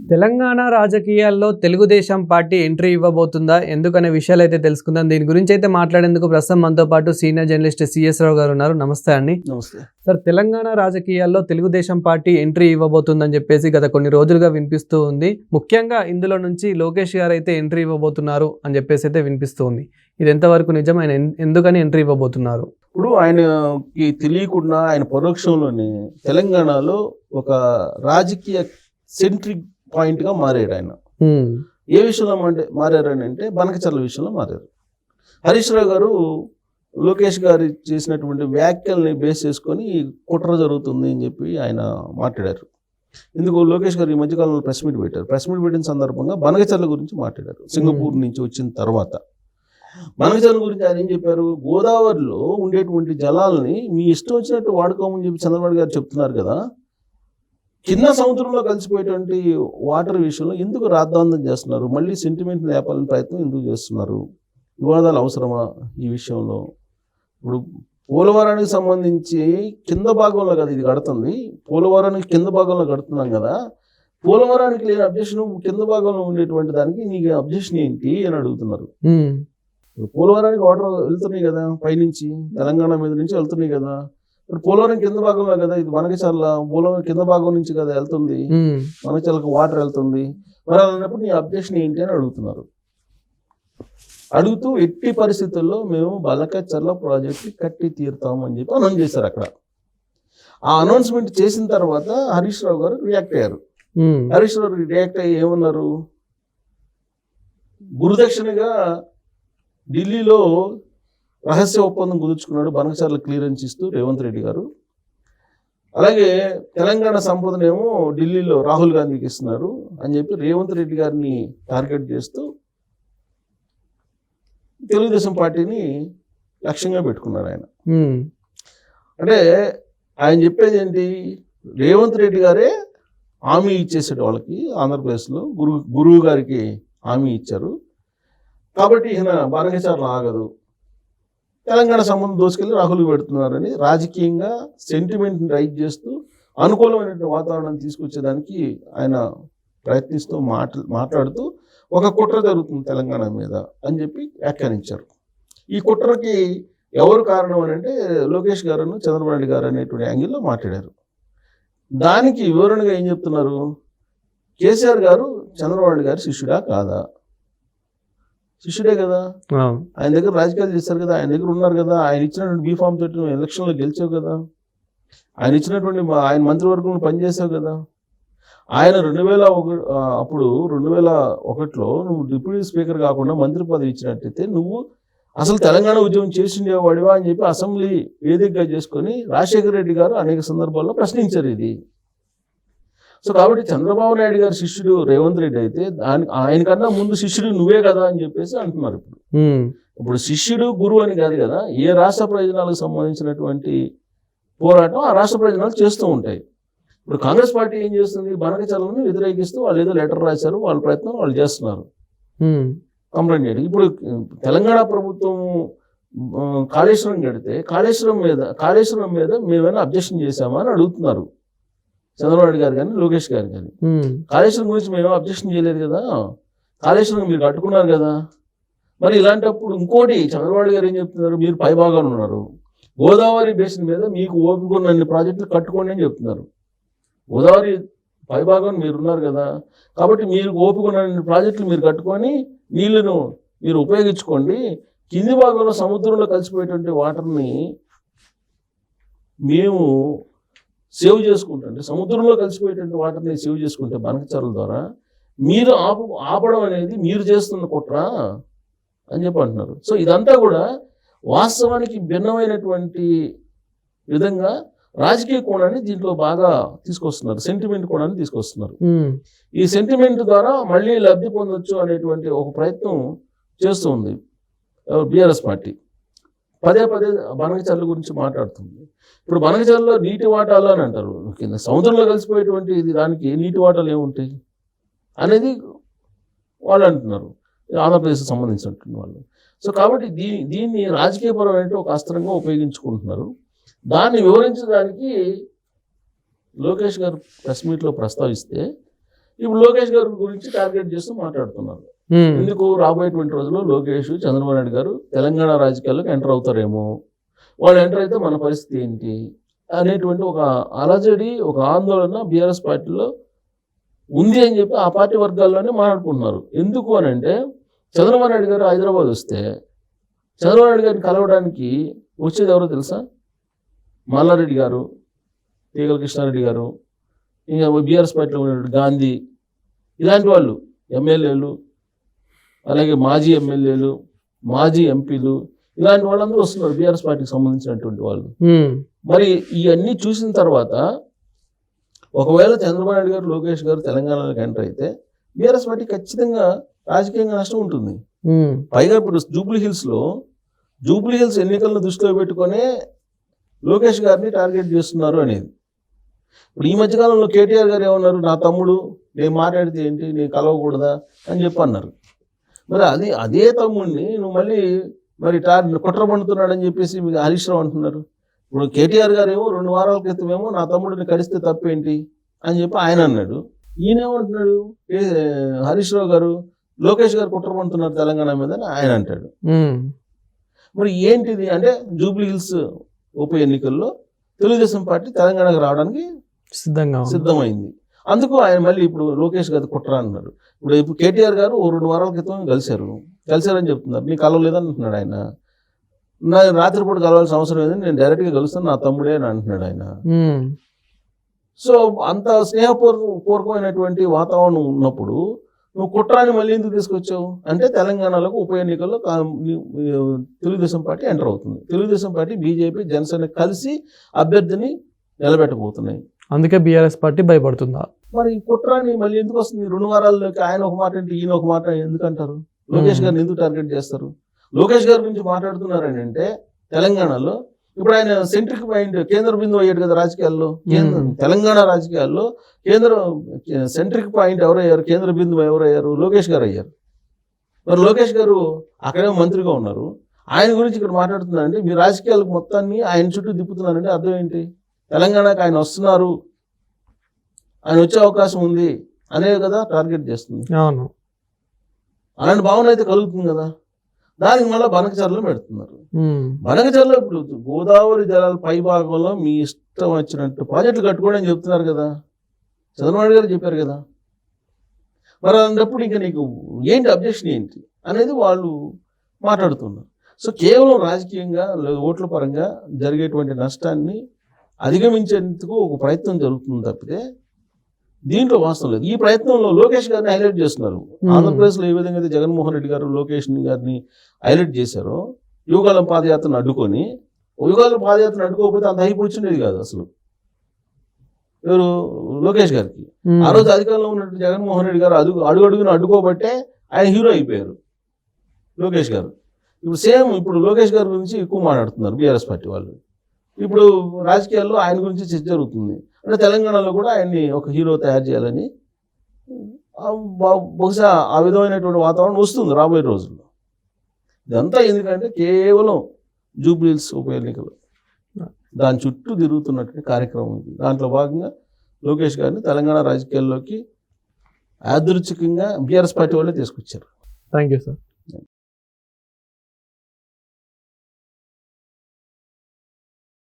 తెలంగాణ రాజకీయాల్లో Telugu Desam party entry ఇవ్వబోతుందా? ఎందుకనే విషయాలు అయితే తెలుసుకుందాం. దీని గురించి అయితే మాట్లాడేందుకు ప్రస్తుతం మనతో పాటు సీనియర్ జర్నలిస్ట్ సిఎస్ రావు గారు ఉన్నారు. నమస్తే అండి. నమస్తే. సార్ తెలంగాణ రాజకీయాల్లో తెలుగుదేశం పార్టీ ఎంట్రీ ఇవ్వబోతుందని చెప్పేసి గత కొన్ని రోజులుగా వినిపిస్తూ ఉంది. ముఖ్యంగా ఇందులో నుంచి లోకేష్ గారు అయితే ఎంట్రీ ఇవ్వబోతున్నారు అని చెప్పేసి అయితే వినిపిస్తూ ఉంది. ఇది ఎంతవరకు నిజం ఆయన ఎందుకని ఎంట్రీ ఇవ్వబోతున్నారు? ఇప్పుడు ఆయనకి తెలియకుండా ఆయన పరోక్షంలోనే తెలంగాణలో ఒక రాజకీయ సెంట్రిక్ పాయింట్గా మారాడు ఆయన. ఏ విషయంలో అంటే మారారని అంటే బనకచర్ల విషయంలో మారారు. హరీష్ రావు గారు లోకేష్ గారు చేసినటువంటి వ్యాఖ్యల్ని బేస్ చేసుకొని కుట్ర జరుగుతుంది అని చెప్పి ఆయన మాట్లాడారు. ఇందుకు లోకేష్ గారు ఈ మధ్యకాలంలో ప్రెస్ మీట్ పెట్టారు. ప్రెస్ మీట్ పెట్టిన సందర్భంగా బనకచర్ల గురించి మాట్లాడారు. సింగపూర్ నుంచి వచ్చిన తర్వాత. బనకచర్ల గురించి ఆయన ఏం చెప్పారు? గోదావరిలో ఉండేటువంటి జలాల్ని మీ ఇష్టం వచ్చినట్టు వాడుకోమని చెప్పి చంద్రబాబు గారు చెప్తున్నారు కదా కింద సముద్రంలో కలిసిపోయేటువంటి వాటర్ విషయంలో ఎందుకు రాద్ధాంతం చేస్తున్నారు? మళ్ళీ సెంటిమెంట్ లేపాలని ప్రయత్నం ఎందుకు చేస్తున్నారు? వివాదాలు అవసరమా ఈ విషయంలో? ఇప్పుడు పోలవరానికి సంబంధించి కింద భాగంలో కదా ఇది కడుతుంది పోలవరానికి కింద భాగంలో కడుతున్నాం కదా. పోలవరానికి లేని అబ్జెక్షన్ కింద భాగంలో ఉండేటువంటి దానికి నీకు అబ్జెక్షన్ ఏంటి అని అడుగుతున్నారు. పోలవరానికి వాటర్ వెళ్తున్నాయి కదా పైనుంచి తెలంగాణ మీద నుంచి వెళ్తున్నాయి కదా. ఇప్పుడు పోలవరం కింద భాగంలో కదా ఇది మనకచర్ల పోలవరం కింద భాగం నుంచి కదా వెళ్తుంది. మనచలకు వాటర్ వెళ్తుంది. మరి అలాంటప్పుడు నీ అబ్జెక్షన్ ఏంటి అని అడుగుతున్నారు. అడుగుతూ ఎట్టి పరిస్థితుల్లో మేము బలకచర్ల ప్రాజెక్ట్ కట్టి తీరుతాం అని చెప్పి అనౌన్స్ చేశారు అక్కడ. ఆ అనౌన్స్మెంట్ చేసిన తర్వాత హరీష్ రావు గారు రియాక్ట్ అయ్యారు. హరీష్ రావు రియాక్ట్ అయ్యి ఏమన్నారు? గురుదక్షిణగా ఢిల్లీలో రహస్య ఒప్పందం కుదుర్చుకున్నాడు. బనకచర్ల క్లియరెన్స్ ఇస్తూ రేవంత్ రెడ్డి గారు. అలాగే తెలంగాణ సంపదనేమో ఢిల్లీలో రాహుల్ గాంధీకి ఇస్తున్నారు అని చెప్పి రేవంత్ రెడ్డి గారిని టార్గెట్ చేస్తూ తెలుగుదేశం పార్టీని లక్ష్యంగా పెట్టుకున్నారు ఆయన. అంటే ఆయన చెప్పేది ఏంటి? రేవంత్ రెడ్డి గారే హామీ ఇచ్చేసాడు వాళ్ళకి. ఆంధ్రప్రదేశ్లో గురు గురువు గారికి హామీ ఇచ్చారు. కాబట్టి ఈయన బాలకేశ్వరం ఆగదు. తెలంగాణ సంబంధం దోసుకెళ్ళి రాహుల్ పెడుతున్నారని రాజకీయంగా సెంటిమెంట్ రైట్ చేస్తూ అనుకూలమైనటువంటి వాతావరణం తీసుకొచ్చేదానికి ఆయన ప్రయత్నిస్తూ మాట్లా మాట్లాడుతూ ఒక కుట్ర జరుగుతుంది తెలంగాణ మీద అని చెప్పి వ్యాఖ్యానించారు. ఈ కుట్రకి ఎవరు కారణం అని అంటే లోకేష్ గారు చంద్రబాబు నాయుడు గారు అనేటువంటి యాంగిల్లో మాట్లాడారు. దానికి వివరణగా ఏం చెప్తున్నారు? కేసీఆర్ గారు చంద్రబాబు నాయుడు గారి శిష్యుడా కాదా? శిష్యుడే కదా. ఆయన దగ్గర రాజకీయాలు చేస్తారు కదా. ఆయన దగ్గర ఉన్నారు కదా. ఆయన ఇచ్చినటువంటి బీఫామ్ తోటి నువ్వు ఎలక్షన్లో గెలిచావు కదా. ఆయన ఇచ్చినటువంటి ఆయన మంత్రివర్గంలో పనిచేసావు కదా. ఆయన రెండు వేల ఒక అప్పుడు రెండు వేల ఒకటిలో నువ్వు డిప్యూటీ స్పీకర్ కాకుండా మంత్రి పదవి ఇచ్చినట్టయితే నువ్వు అసలు తెలంగాణ ఉద్యమం చేసిండేవాడివా అని చెప్పి అసెంబ్లీ వేదికగా చేసుకొని రాజశేఖర రెడ్డి గారు అనేక సందర్భాల్లో ప్రశ్నించారు ఇది. సో కాబట్టి చంద్రబాబు నాయుడు గారి శిష్యుడు రేవంత్ రెడ్డి అయితే దాని ఆయనకన్నా ముందు శిష్యుడు నువ్వే కదా అని చెప్పేసి అంటున్నారు ఇప్పుడు. ఇప్పుడు శిష్యుడు గురువు అని కాదు కదా ఏ రాష్ట్ర ప్రయోజనాలకు సంబంధించినటువంటి పోరాటం ఆ రాష్ట్ర ప్రయోజనాలు చేస్తూ ఉంటాయి. ఇప్పుడు కాంగ్రెస్ పార్టీ ఏం చేస్తుంది? బనక చలవని వ్యతిరేకిస్తూ వాళ్ళు ఏదో లెటర్ రాశారు వాళ్ళ ప్రయత్నం వాళ్ళు చేస్తున్నారు. కంప్లైంట్ చేయడం. ఇప్పుడు తెలంగాణ ప్రభుత్వం కాళేశ్వరం కడితే కాళేశ్వరం మీద కాళేశ్వరం మీద మేమైనా అబ్జెక్షన్ చేశామా అని అడుగుతున్నారు. చంద్రబాబు గారు కానీ లోకేష్ గారు కానీ. కాళేశ్వరం గురించి మేము అబ్జెక్షన్ చేయలేదు కదా? కాళేశ్వరం మీరు కట్టుకున్నారు కదా? మరి ఇలాంటప్పుడు ఇంకోటి చంద్రబాబు గారు ఏం చెప్తున్నారు? మీరు పై భాగాలు ఉన్నారు. గోదావరి బేసిన్ మీద మీకు ఓపిక ఉన్నన్ని ప్రాజెక్టులు కట్టుకోండి అని చెప్తున్నారు. గోదావరి పై భాగం మీరు ఉన్నారు కదా? కాబట్టి మీరు ఓపిక ఉన్నన్ని ప్రాజెక్టులు మీరు కట్టుకొని నీళ్ళను మీరు ఉపయోగించుకోండి. కింది భాగంలో సముద్రంలో కలిసిపోయేటువంటి వాటర్ని మేము సేవ్ చేసుకుంటుంటే సముద్రంలో కలిసిపోయేటువంటి వాటర్ని సేవ్ చేసుకుంటే బనకచర్ల ద్వారా మీరు ఆపు ఆపడం అనేది మీరు చేస్తున్న కుట్ర అని చెప్పి అంటున్నారు. సో ఇదంతా కూడా వాస్తవానికి భిన్నమైనటువంటి విధంగా రాజకీయ కోణాన్ని దీంట్లో బాగా తీసుకొస్తున్నారు. సెంటిమెంట్ కోణాన్ని తీసుకొస్తున్నారు. ఈ సెంటిమెంట్ ద్వారా మళ్ళీ లబ్ధి పొందొచ్చు అనేటువంటి ఒక ప్రయత్నం చేస్తూ ఉంది. BRS party. పదే పదే బనగచర్ల గురించి మాట్లాడుతుంది. ఇప్పుడు బనకచర్లలో నీటి వాటాలు అని అంటారు. కింద సముద్రంలో కలిసిపోయేటువంటి ఇది దానికి నీటి వాటాలు ఏముంటాయి? అనేది వాళ్ళు అంటున్నారు. ఆంధ్రప్రదేశ్కి సంబంధించినటువంటి వాళ్ళు. సో కాబట్టి దీ దీన్ని రాజకీయపరమైన ఒక అస్త్రంగా ఉపయోగించుకుంటున్నారు. దాన్ని వివరించడానికి లోకేష్ గారు ప్రెస్ మీట్లో ప్రస్తావిస్తే ఇప్పుడు లోకేష్ గారి గురించి టార్గెట్ చేస్తూ మాట్లాడుతున్నారు. ఎందుకు? రాబోయేటువంటి రోజుల్లో లోకేష్ చంద్రబాబు నాయుడు గారు తెలంగాణ రాజకీయాల్లోకి ఎంటర్ అవుతారేమో? వాళ్ళు ఎంటర్ అయితే మన పరిస్థితి ఏంటి? అనేటువంటి ఒక అలజడి ఒక ఆందోళన బీఆర్ఎస్ పార్టీలో ఉంది అని చెప్పి ఆ పార్టీ వర్గాల్లోనే మాట్లాడుకుంటున్నారు. ఎందుకు అని అంటే చంద్రబాబు నాయుడు గారు హైదరాబాద్ వస్తే చంద్రబాబు నాయుడు గారిని కలవడానికి వచ్చేది ఎవరో తెలుసా? మల్లారెడ్డి గారు తీగల కృష్ణారెడ్డి గారు ఇంకా బీఆర్ఎస్ పార్టీలో ఉన్నటువంటి గాంధీ ఇలాంటి వాళ్ళు ఎమ్మెల్యేలు అలాగే మాజీ ఎమ్మెల్యేలు మాజీ ఎంపీలు ఇలాంటి వాళ్ళందరూ వస్తున్నారు బీఆర్ఎస్ పార్టీకి సంబంధించినటువంటి వాళ్ళు. మరి ఇవన్నీ చూసిన తర్వాత ఒకవేళ చంద్రబాబు నాయుడు గారు లోకేష్ గారు తెలంగాణలోకి ఎంటర్ అయితే బీఆర్ఎస్ పార్టీ ఖచ్చితంగా రాజకీయంగా నష్టం ఉంటుంది. పైగా ఇప్పుడు జూబ్లీ హిల్స్లో జూబ్లీ హిల్స్ ఎన్నికలను దృష్టిలో పెట్టుకొనే లోకేష్ గారిని టార్గెట్ చేస్తున్నారు అనేది. ఇప్పుడు ఈ మధ్యకాలంలో కేటీఆర్ గారు ఏమన్నారు? నా తమ్ముడు నేను మాట్లాడితే ఏంటి? నేను కలవకూడదా? అని చెప్పి అన్నారు. మరి అది అదే తమ్ముడిని నువ్వు మళ్ళీ మరి టార్ కుట్ర పండుతున్నాడని చెప్పేసి మీకు హరీష్ రావు అంటున్నారు. ఇప్పుడు కేటీఆర్ గారు ఏమో రెండు వారాల క్రితం ఏమో నా తమ్ముడిని కడిస్తే తప్పేంటి? అని చెప్పి ఆయన అన్నాడు. ఈయనేమంటున్నాడు ఏ హరీష్ రావు గారు లోకేష్ గారు కుట్ర పండుతున్నారు తెలంగాణ మీద అని ఆయన అంటాడు. మరి ఏంటిది? అంటే జూబ్లీ హిల్స్ ఉప ఎన్నికల్లో తెలుగుదేశం పార్టీ తెలంగాణకు రావడానికి సిద్ధంగా. సిద్ధమైంది. అందుకు ఆయన మళ్ళీ ఇప్పుడు లోకేష్ గారు కుట్ర అన్నారు ఇప్పుడు ఇప్పుడు కేటీఆర్ గారు ఓ రెండు వారాల క్రితం కలిశారు. కలిశారని చెప్తున్నారు. నీకు కలవలేదని అంటున్నాడు ఆయన. నా రాత్రిపూట కలవాల్సిన అవసరం లేదని నేను డైరెక్ట్గా కలుస్తాను నా తమ్ముడే అని అంటున్నాడు ఆయన. సో అంత స్నేహపూర్వ పూర్వకమైనటువంటి వాతావరణం ఉన్నప్పుడు నువ్వు కుట్రాన్ని మళ్ళీ ఎందుకు తీసుకొచ్చావు? అంటే తెలంగాణలో ఉప ఎన్నికల్లో తెలుగుదేశం పార్టీ ఎంటర్ అవుతుంది. తెలుగుదేశం పార్టీ బీజేపీ జనసేన కలిసి అభ్యర్థిని నిలబెట్టబోతున్నాయి. అందుకే బీఆర్ఎస్ పార్టీ భయపడుతుందా? మరి ఈ కుట్రాన్ని మళ్ళీ ఎందుకు వస్తుంది? రెండు వారాల్లోకి ఆయన ఒక మాట అంటే ఈయన ఒక మాట ఎందుకు అంటారు లోకేష్ గారిని ఎందుకు టార్గెట్ చేస్తారు? లోకేష్ గారి గురించి మాట్లాడుతున్నారని అంటే తెలంగాణలో ఇప్పుడు ఆయన సెంట్రిక్ పాయింట్ కేంద్ర బిందువు అయ్యాడు కదా రాజకీయాల్లో. తెలంగాణ రాజకీయాల్లో కేంద్ర సెంట్రిక్ పాయింట్ ఎవరయ్యారు? కేంద్ర బిందువు ఎవరయ్యారు? లోకేష్ గారు అయ్యారు. మరి లోకేష్ గారు అక్కడే మంత్రిగా ఉన్నారు. ఆయన గురించి ఇక్కడ మాట్లాడుతున్నారంటే మీ రాజకీయాలకు మొత్తాన్ని ఆయన చుట్టూ తిప్పుతున్నారంటే అర్థం ఏంటి? తెలంగాణకు ఆయన వస్తున్నారు. ఆయన వచ్చే అవకాశం ఉంది అనేది కదా టార్గెట్ చేస్తుంది. అవును. అలాంటి భావన అయితే కలుగుతుంది కదా. దానికి మళ్ళీ బనకచర్లు పెడుతున్నారు. బనకచర్లో ఇప్పుడు గోదావరి జలాల పై భాగంలో మీ ఇష్టం వచ్చినట్టు ప్రాజెక్టులు కట్టుకోవడం చెప్తున్నారు కదా. చంద్రబాబు గారు చెప్పారు కదా. మరి అలాంటప్పుడు ఇంకా నీకు ఏంటి అబ్జెక్షన్ ఏంటి అనేది వాళ్ళు మాట్లాడుతున్నారు. సో కేవలం రాజకీయంగా లేదా ఓట్ల పరంగా జరిగేటువంటి నష్టాన్ని అధిగమించేందుకు ఒక ప్రయత్నం జరుగుతుంది తప్పితే దీంట్లో వాస్తవం లేదు. ఈ ప్రయత్నంలో లోకేష్ గారిని హైలైట్ చేస్తున్నారు. ఆంధ్రప్రదేశ్లో ఏ విధంగా అయితే జగన్మోహన్ రెడ్డి గారు లోకేష్ గారిని హైలైట్ చేశారో యువకాలం పాదయాత్రను అడ్డుకొని యువకాలం పాదయాత్రను అడ్డుకోకపోతే అంత హైప్ వచ్చిండేది కాదు అసలు. ఎవరు? లోకేష్ గారికి. ఆ రోజు అధికారంలో ఉన్నట్టు జగన్మోహన్ రెడ్డి గారు అడుగు అడుగు అడుగున అడ్డుకోబట్టే ఆయన హీరో అయిపోయారు లోకేష్ గారు. ఇప్పుడు సేమ్ ఇప్పుడు లోకేష్ గారి గురించి ఎక్కువ మాట్లాడుతున్నారు బీఆర్ఎస్ పార్టీ వాళ్ళు. ఇప్పుడు రాజకీయాల్లో ఆయన గురించి చర్చ జరుగుతుంది. అంటే తెలంగాణలో కూడా ఆయన్ని ఒక హీరో తయారు చేయాలని బహుశా ఆ విధమైనటువంటి వాతావరణం వస్తుంది రాబోయే రోజుల్లో. ఇదంతా ఎందుకంటే కేవలం జూబ్లీల్స్ ఉప ఎన్నికలు. దాని చుట్టూ తిరుగుతున్నటువంటి కార్యక్రమం ఇది. దాంట్లో భాగంగా లోకేష్ గారిని తెలంగాణ రాజకీయాల్లోకి యాదృచ్ఛికంగా బీఆర్ఎస్ పార్టీ వాళ్ళే తీసుకొచ్చారు. Thank you sir.